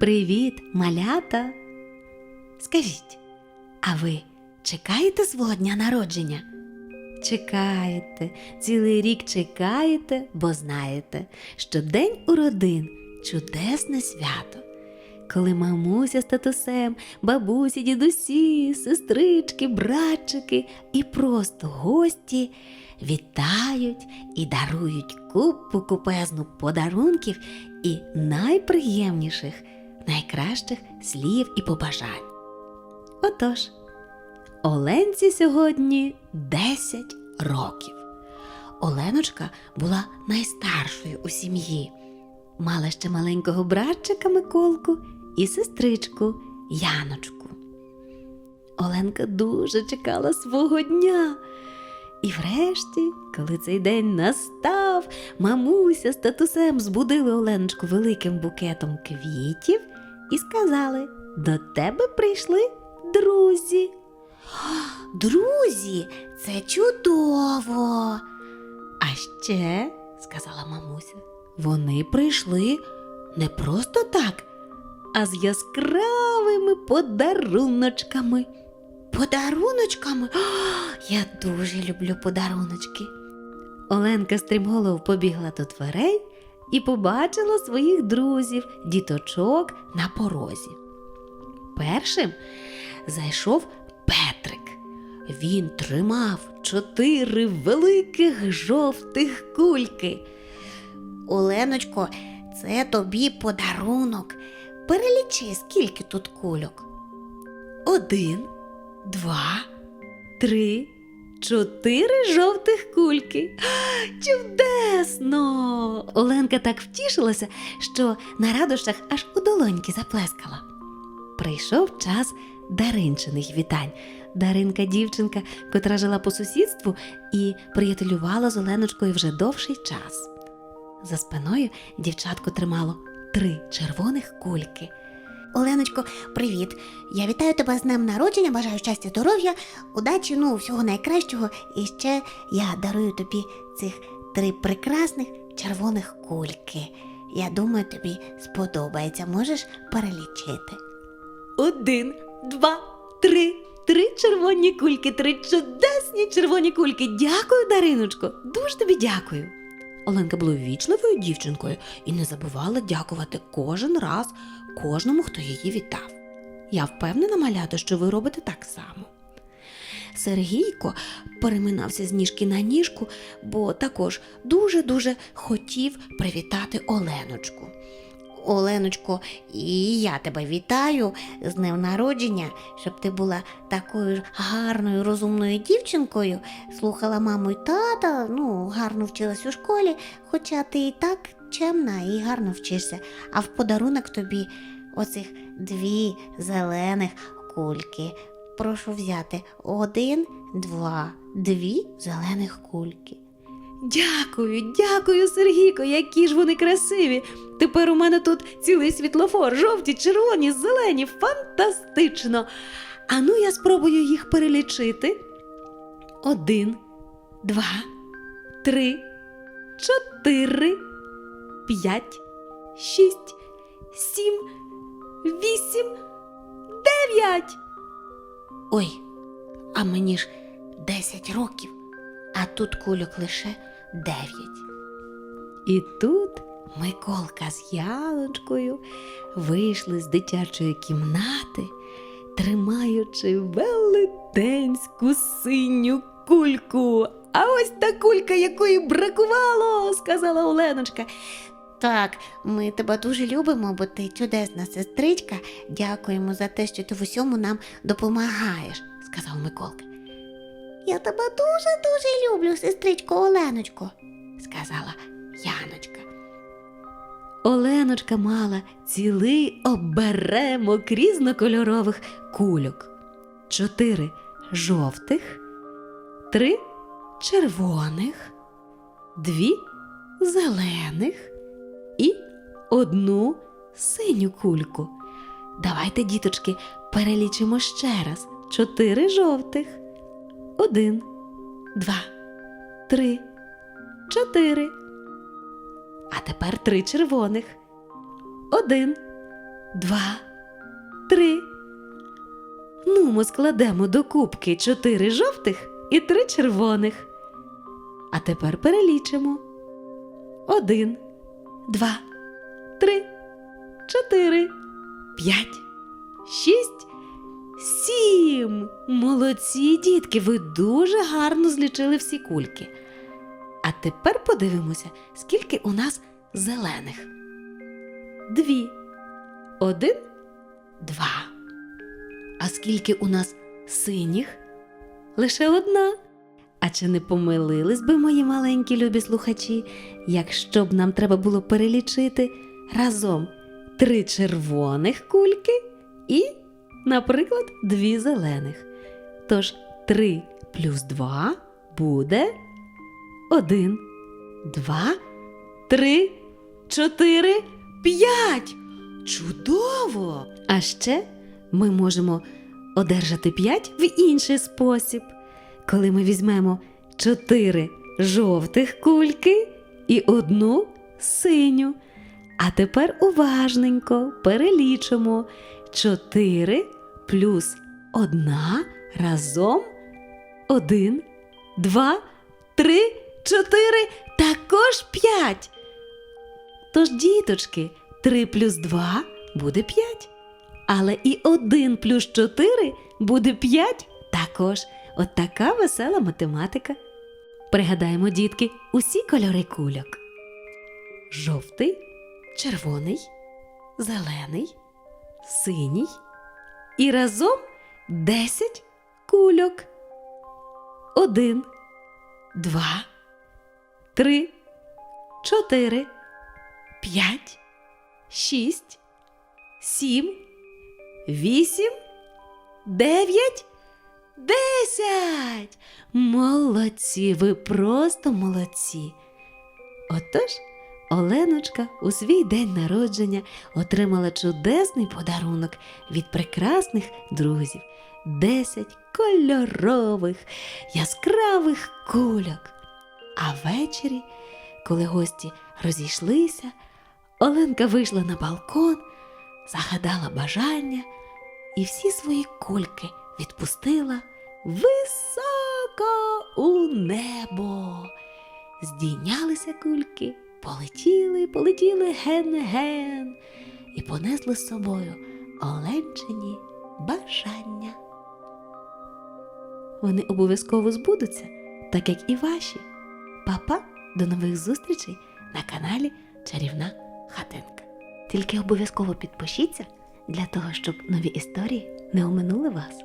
Привіт, малята! Скажіть, а ви чекаєте свого дня народження? Чекаєте, цілий рік чекаєте, бо знаєте, що День уродин чудесне свято. Коли мамуся з татусем, бабусі, дідусі, сестрички, братчики і просто гості вітають і дарують купу купезну подарунків і найприємніших, найкращих слів і побажань. Отож, Оленці сьогодні 10 років. Оленочка була найстаршою у сім'ї, мала ще маленького братчика Миколку і сестричку Яночку. Оленка дуже чекала свого дня. І врешті, коли цей день настав, мамуся з татусем збудили Оленочку великим букетом квітів і сказали: до тебе прийшли друзі. Друзі, це чудово. А ще, сказала мамуся, вони прийшли не просто так, а з яскравими подаруночками. Подаруночками? О, я дуже люблю подаруночки. Оленка стрімголов побігла до дверей і побачила своїх друзів, діточок на порозі. Першим зайшов Петрик. Він тримав чотири великих жовтих кульки. Оленочко, це тобі подарунок. Перелічи, скільки тут кульок. Один, два, три, чотири жовтих кульки. Чудесно! Оленка так втішилася, що на радощах аж у долоньки заплескала. Прийшов час Даринчиних вітань. Даринка дівчинка, котра жила по сусідству і приятелювала з Оленочкою вже довший час. За спиною дівчатко тримало три червоних кульки. Оленочко, привіт! Я вітаю тебе з днем народження, бажаю щастя, здоров'я, удачі, ну, всього найкращого. І ще я дарую тобі цих три прекрасних червоних кульки. Я думаю, тобі сподобається. Можеш перелічити. Один, два, три. Три червоні кульки, три чудесні червоні кульки. Дякую, Дариночко. Дуже тобі дякую. Оленка була ввічливою дівчинкою і не забувала дякувати кожен раз кожному, хто її вітав. Я впевнена, малята, що ви робите так само. Сергійко переминався з ніжки на ніжку, бо також дуже-дуже хотів привітати Оленочку. Оленочко, і я тебе вітаю з днем народження, щоб ти була такою ж гарною, розумною дівчинкою, слухала маму і тата, ну, гарно вчилась у школі, хоча ти і так чемна і гарно вчишся. А в подарунок тобі оцих дві зелених кульки. Прошу взяти один, два, дві зелених кульки. Дякую, дякую, Сергійко, які ж вони красиві. Тепер у мене тут цілий світлофор, жовті, червоні, зелені, фантастично. Ану, я спробую їх перелічити. Один, два, три, чотири, п'ять, шість, сім, вісім, дев'ять. Ой, а мені ж 10 років, а тут кульок лише 9. І тут Миколка з Яночкою вийшли з дитячої кімнати, тримаючи велетенську синю кульку. А ось та кулька, якої бракувало, сказала Оленочка. Так, ми тебе дуже любимо, бо ти чудесна сестричка. Дякуємо за те, що ти в усьому нам допомагаєш, сказав Миколка. Я тебе дуже-дуже люблю, сестричко Оленочко, сказала Яночка. Оленочка мала цілий оберемок різнокольорових кульок. Чотири жовтих, три червоних, дві зелених і одну синю кульку. Давайте, діточки, перелічимо ще раз. Чотири жовтих. Один, два, три, чотири. А тепер три червоних. Один, два, три. Ну, ми складемо до кубки чотири жовтих і три червоних. А тепер перелічимо. Один, два, три, чотири, п'ять, шість, сім. Молодці, дітки, ви дуже гарно злічили всі кульки. А тепер подивимося, скільки у нас зелених. Дві. Один, два. А скільки у нас синіх? Лише одна. А чи не помилились би мої маленькі любі слухачі, якщо б нам треба було перелічити разом три червоних кульки і, наприклад, дві зелених. Тож три плюс два буде один, два, три, чотири, п'ять. Чудово! А ще ми можемо одержати п'ять в інший спосіб, коли ми візьмемо чотири жовтих кульки і одну синю. А тепер уважненько перелічимо 4 плюс 1 разом 1, 2, 3, 4, також 5. Тож, діточки, 3 плюс 2 буде 5. Але і 1 плюс 4 буде 5 також. От така весела математика. Пригадаємо, дітки, усі кольори кульок: жовтий, червоний, зелений, синій і разом 10 кульок. Один, два, три, чотири, п'ять, шість, сім, вісім, дев'ять, десять. Молодці, ви просто молодці. Отож, Оленочка у свій день народження отримала чудесний подарунок від прекрасних друзів. Десять кольорових, яскравих кульок. А ввечері, коли гості розійшлися, Оленка вийшла на балкон, загадала бажання і всі свої кульки відпустила високо у небо. Здійнялися кульки, полетіли, полетіли ген-ген і понесли з собою Оленчині бажання. Вони обов'язково збудуться, так як і ваші. Папа, до нових зустрічей на каналі Чарівна Хатинка. Тільки обов'язково підпишіться для того, щоб нові історії не оминули вас.